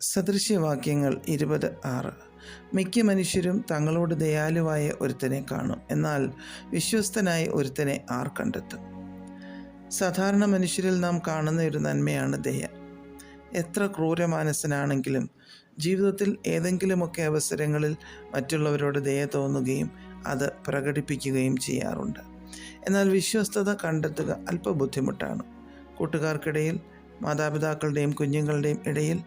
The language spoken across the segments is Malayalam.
സദൃശ്യവാക്യങ്ങൾ ഇരുപത് ആറ്. മിക്ക മനുഷ്യരും തങ്ങളോട് ദയാലുവായ ഒരുത്തനെ കാണും. എന്നാൽ വിശ്വസ്തനായ ഒരുത്തനെ ആർ കണ്ടെത്തും? സാധാരണ മനുഷ്യരിൽ നാം കാണുന്ന ഒരു നന്മയാണ് ദയ. എത്ര ക്രൂരമാനസനാണെങ്കിലും ജീവിതത്തിൽ ഏതെങ്കിലുമൊക്കെ അവസരങ്ങളിൽ മറ്റുള്ളവരോട് ദയ തോന്നുകയും അത് പ്രകടിപ്പിക്കുകയും ചെയ്യാറുണ്ട്. എന്നാൽ വിശ്വസ്തത കണ്ടെത്തുക അല്പ ബുദ്ധിമുട്ടാണ് കൂട്ടുകാർക്കിടയിൽ മാതാപിതാക്കളുടെയും കുഞ്ഞുങ്ങളുടെയും ഇടയിൽ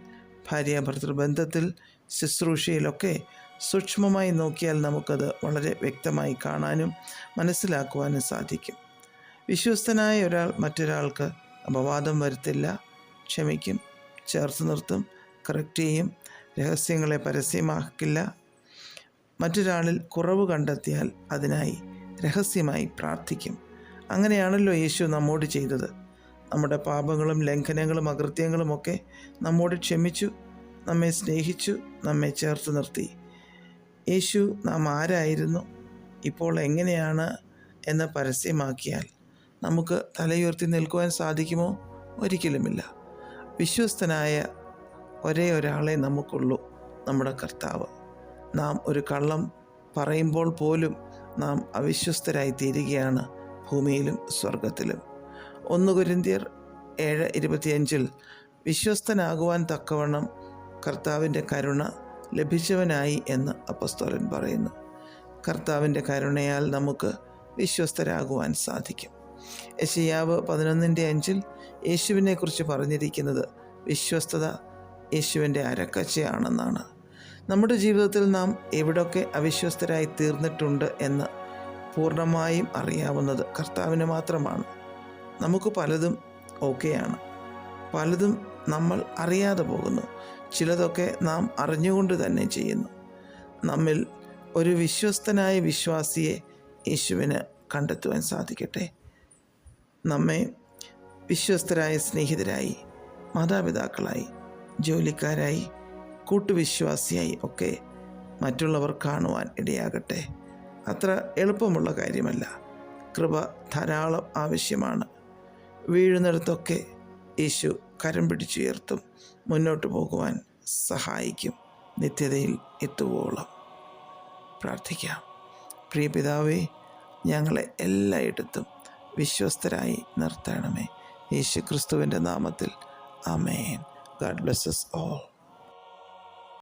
ഭാര്യ ഭർത്തൃബന്ധത്തിൽ ശുശ്രൂഷയിലൊക്കെ സൂക്ഷ്മമായി നോക്കിയാൽ നമുക്കത് വളരെ വ്യക്തമായി കാണാനും മനസ്സിലാക്കുവാനും സാധിക്കും. വിശ്വസ്തനായ ഒരാൾ മറ്റൊരാൾക്ക് അപവാദം വരുത്തില്ല ക്ഷമിക്കും ചേർത്ത് നിർത്തും കറക്റ്റ് ചെയ്യും രഹസ്യങ്ങളെ പരസ്യമാക്കില്ല. മറ്റൊരാളിൽ കുറവ് കണ്ടെത്തിയാൽ അതിനായി രഹസ്യമായി പ്രാർത്ഥിക്കും. അങ്ങനെയാണല്ലോ യേശു നമ്മോട് ചെയ്തത്. നമ്മുടെ പാപങ്ങളും ലംഘനങ്ങളും അകൃത്യങ്ങളുമൊക്കെ നമ്മോട് ക്ഷമിച്ചു നമ്മെ സ്നേഹിച്ചു നമ്മെ ചേർത്ത് നിർത്തി. യേശു നാം ആരായിരുന്നു? ഇപ്പോൾ എങ്ങനെയാണ് എന്ന് പരസ്യമാക്കിയാൽ നമുക്ക് തലയുയർത്തി നിൽക്കുവാൻ സാധിക്കുമോ? ഒരിക്കലുമില്ല. വിശ്വസ്തനായ ഒരേ ഒരാളെ നമുക്കുള്ളൂ നമ്മുടെ കർത്താവ്. നാം ഒരു കള്ളം പറയുമ്പോൾ പോലും നാം അവിശ്വസ്തരായി തീരുകയാണ് ഭൂമിയിലും സ്വർഗത്തിലും ഒന്ന് കുരിന്തിയർ ഏഴ് ഇരുപത്തിയഞ്ചിൽ വിശ്വസ്തനാകുവാൻ തക്കവണ്ണം കർത്താവിന്റെ കരുണ ലഭിച്ചവനായി എന്ന് അപ്പസ്തോലൻ പറയുന്നു. കർത്താവിന്റെ കരുണയാൽ നമുക്ക് വിശ്വസ്തരാകുവാൻ സാധിക്കും. യശയാവ് പതിനൊന്നിന്റെ അഞ്ചിൽ യേശുവിനെക്കുറിച്ച് പറഞ്ഞിരിക്കുന്നത് വിശ്വസ്തത യേശുവിന്റെ അരക്കച്ചയാണെന്നാണ്. നമ്മുടെ ജീവിതത്തിൽ നാം എവിടൊക്കെ അവിശ്വസ്തരായി തീർന്നിട്ടുണ്ട് എന്ന് പൂർണമായും അറിയാവുന്നത് കർത്താവിന് മാത്രമാണ്. നമുക്ക് പലതും ഓക്കെയാണ്. പലതും നമ്മൾ അറിയാതെ പോകുന്നു. ചിലതൊക്കെ നാം അറിഞ്ഞുകൊണ്ട് തന്നെ ചെയ്യുന്നു. നമ്മിൽ ഒരു വിശ്വസ്തനായ വിശ്വാസിയെ യേശുവിന് കണ്ടെത്തുവാൻ സാധിക്കട്ടെ. നമ്മെ വിശ്വസ്തരായ സ്നേഹിതരായി മാതാപിതാക്കളായി ജോലിക്കാരായി കൂട്ടുവിശ്വാസിയായി ഒക്കെ മറ്റുള്ളവർ കാണുവാൻ ഇടയാകട്ടെ. അത്ര എളുപ്പമുള്ള കാര്യമല്ല. കൃപ ധാരാളം ആവശ്യമാണ്. വീഴുന്നിടത്തൊക്കെ യേശു കരം പിടിച്ചുയർത്തും മുന്നോട്ട് പോകുവാൻ സഹായിക്കും. നിത്യതയിൽ എത്തുവോളം. പ്രാർത്ഥിക്കാം. പ്രിയ പിതാവേ ഞങ്ങളെ എല്ലായിടത്തും വിശ്വസ്തരായി നിർത്തണമേ. യേശു ക്രിസ്തുവിന്റെ നാമത്തിൽ. Amen God blesses all.